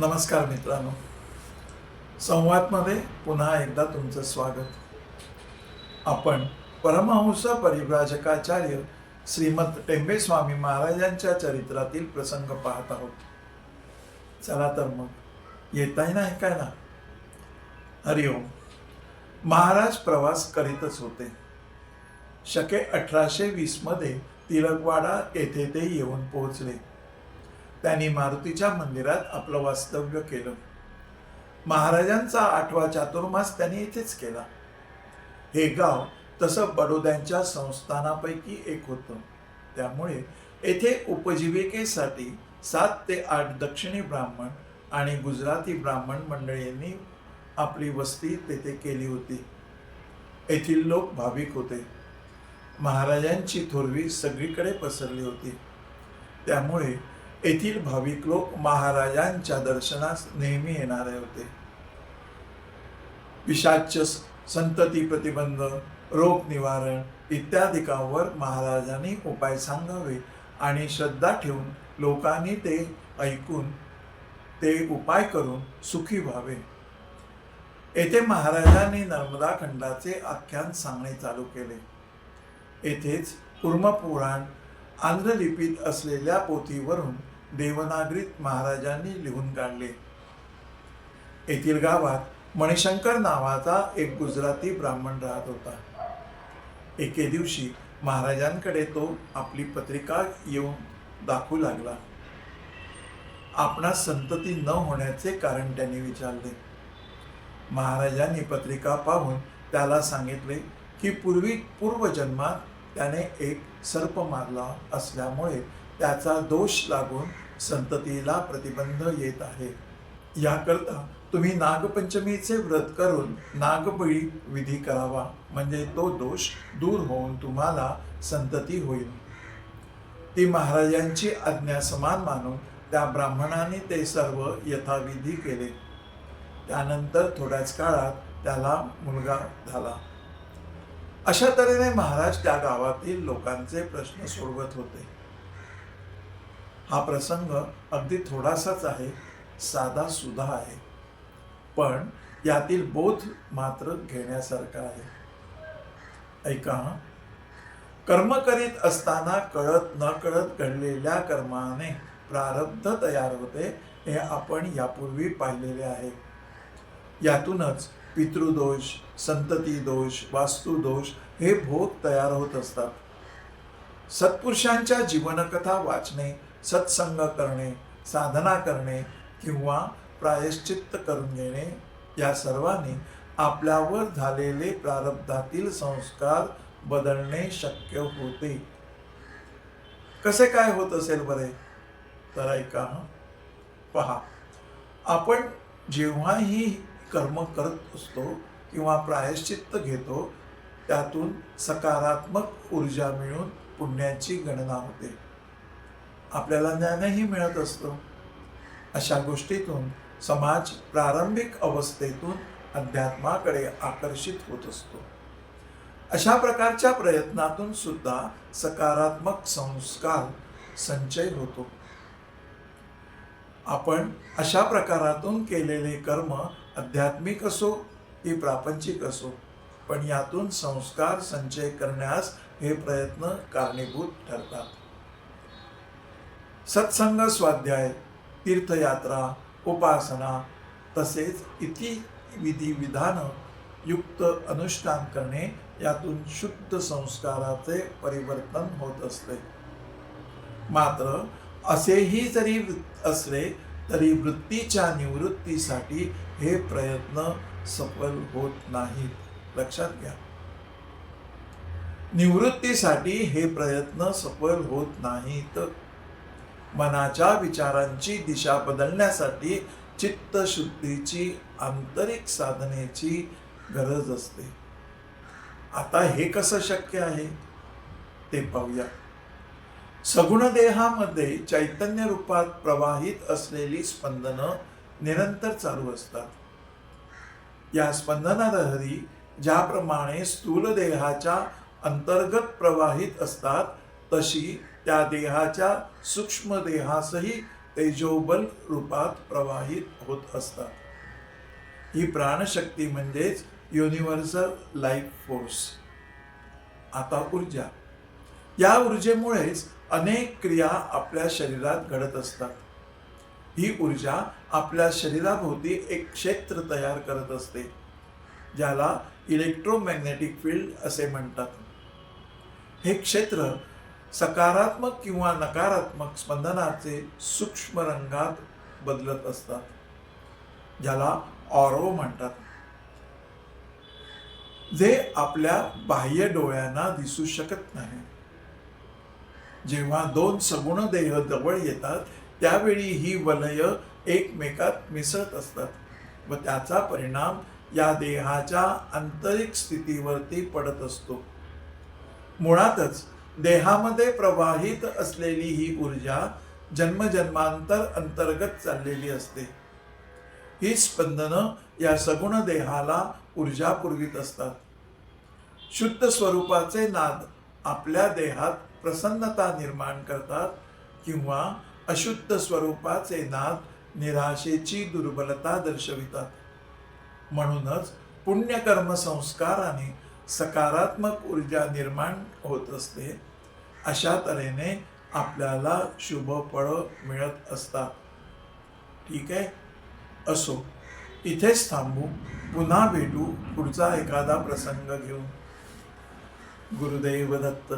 नमस्कार मित्रांनो. संवादमध्ये पुन्हा एकदा तुमचं स्वागत. आपण परमहंस परिव्राजकाचार्य श्रीमद टेंबे स्वामी महाराजांच्या चरित्रातील प्रसंग पाहत आहोत. चला तर मग येताय ना ऐकायला? हरिओम महाराज प्रवास करीतच होते. शके अठराशे वीसमध्ये तिलकवाडा येथे ते येऊन पोहोचले. त्यांनी मारुतीच्या मंदिरात आपलं वास्तव्य केलं. महाराजांचा आठवा चातुर्मास त्यांनी इथेच केला. हे गाव तसं बडोद्यांच्या संस्थानापैकी एक होतं. त्यामुळे येथे उपजीविकेसाठी सात ते आठ दक्षिणी ब्राह्मण आणि गुजराती ब्राह्मण मंडळींनी आपली वस्ती तेथे केली होती. येथील लोक भाविक होते. महाराजांची थोरवी सगळीकडे पसरली होती. त्यामुळे येथील भाविक लोक महाराजांच्या दर्शनास नेहमी येणारे होते. विषाच संतती प्रतिबंध रोग निवारण इत्यादिकांवर महाराजांनी उपाय सांगावे आणि श्रद्धा ठेवून लोकांनी ते ऐकून ते उपाय करून सुखी व्हावे. येथे महाराजांनी नर्मदा खंडाचे आख्यान सांगणे चालू केले. येथेच कुर्मपुराण आंध्र लिपीत असलेल्या पोथीवरून देवनागरीत महाराजांनी लिहून काढले. येथील गावात मणिशंकर नावाचा एक गुजराती ब्राह्मण राहत होता. एके दिवशी महाराजांकडे तो आपली पत्रिका येऊन दाखवू लागला. आपणा संतती न होण्याचे कारण त्यांनी विचारले. महाराजांनी पत्रिका पाहून त्याला सांगितले की पूर्वी पूर्वजन्मात त्याने एक सर्प मारला असल्यामुळे त्याचा दोष लागून संततीला प्रतिबंध येत आहे. याकरता तुम्ही नागपंचमीचे व्रत करून नागबळी विधी करावा. म्हणजे तो दोष दूर होऊन तुम्हाला संतती होईल. ती महाराजांची आज्ञा समान मानून त्या ब्राह्मणाने ते सर्व यथाविधी केले. त्यानंतर थोड्याच काळात त्याला मुलगा झाला. अशा तऱ्हेने महाराज त्या गावातील लोकांचे प्रश्न सोडवत होते. हा प्रसंग अगदी थोडासाच आहे साधा सुधा आहे. पण यातील बोध मात्र घेण्यासारखा आहे. ऐका कर्म करीत असताना कळत न कळत घडलेल्या कर्माने प्रारब्ध तयार होते हे आपण यापूर्वी पाहिलेले आहे. यातूनच पितृदोष संतती दोष वास्तुदोष हे भोग तयार होत असतात. सत्पुरुषांच्या जीवनकथा वाचणे सत्संग करणे साधना करणे किंवा प्रायश्चित्त करून घेणे या सर्वांनी आपल्यावर झालेले प्रारब्धातील संस्कार बदलणे शक्य होते. कसे काय होत असेल बरे? तर ऐका पहा आपण जेव्हाही कर्म करत असतो किंवा प्रायश्चित्त घेतो त्यातून सकारात्मक ऊर्जा मिळून पुण्याची गणना होते. आपल्याला ज्ञानही मिळत असतं. अशा गोष्टीतून समाज प्रारंभिक अवस्थेतून अध्यात्माकडे आकर्षित होत असतो. अशा प्रकारच्या प्रयत्नातून सुद्धा सकारात्मक संस्कार संचय होतो. आपण अशा प्रकारातून केलेले कर्म आध्यात्मिक असो की प्रापंचिक असो पण यातून संस्कार संचय करण्यास हे प्रयत्न कारणीभूत ठरतात. सत्संग स्वाध्याय तीर्थयात्रा उपासना तसेच इति विधी विधान युक्त अनुष्ठान करणे यातून शुद्ध संस्काराचे परिवर्तन होत असते. मात्र असेही जरी वृत्त असले तरी वृत्तीच्या निवृत्तीसाठी हे प्रयत्न सफल होत नाहीत. लक्षात घ्या. निवृत्तीसाठी हे प्रयत्न सफल होत नाहीत. मनाच्या विचारांची दिशा बदलण्यासाठी चित्तशुद्धीची आंतरिक साधनेची गरज असते. आता हे कसं शक्य आहे? ते पाहूया. सगुण देहामध्ये चैतन्य रूपात प्रवाहित असलेली स्पंदनं निरंतर चालू असतात. या स्पंदनालहरी ज्याप्रमाणे स्थूल देहाच्या अंतर्गत प्रवाहित असतात तशी त्या देहाच्या सूक्ष्म देहासही तेजोबल रूपात प्रवाहित होत असतात. ही प्राणशक्ती म्हणजेच युनिव्हर्सल लाईफ फोर्स आता ऊर्जा. या ऊर्जेमुळेच अनेक क्रिया आपल्या शरीरात घडत असतात. ही ऊर्जा आपल्या शरीराभोवती एक क्षेत्र तयार करत असते ज्याला इलेक्ट्रोमॅग्नेटिक फील्ड असे म्हणतात. हे क्षेत्र सकारात्मक किंवा नकारात्मक स्पंदनाचे सूक्ष्म रंगात बदलत असतात ज्याला ऑरो म्हणतात. जे आपल्या बाह्य डोळ्यांना दिसू शकत नाही. जेव्हा दोन सगुण देह जवळ येतात त्यावेळी ही वलय एकमेकात मिसळत असतात व त्याचा परिणाम या देहाच्या आंतरिक स्थितीवरती पडत असतो. मुळातच देहामध्ये प्रवाहित असलेली ही ऊर्जा जन्मजन्मांतर अंतर्गत चाललेली असते. ही स्पंदनं या सगुण देहाला ऊर्जा पुरवित असतात. शुद्ध स्वरूपाचे नाद आपल्या देहात प्रसन्नता निर्माण करतात किंवा अशुद्ध स्वरूपाचे नाद निराशेची दुर्बलता दर्शवितात. म्हणूनच पुण्यकर्म संस्काराने सकारात्मक ऊर्जा निर्माण होत असते. अशा तऱ्हेने आपल्याला शुभ फळं मिळत असतात. ठीक आहे? असो. इथेच थांबू. पुन्हा भेटू. पुढचा एखादा प्रसंग घेऊन. गुरुदेव दत्त.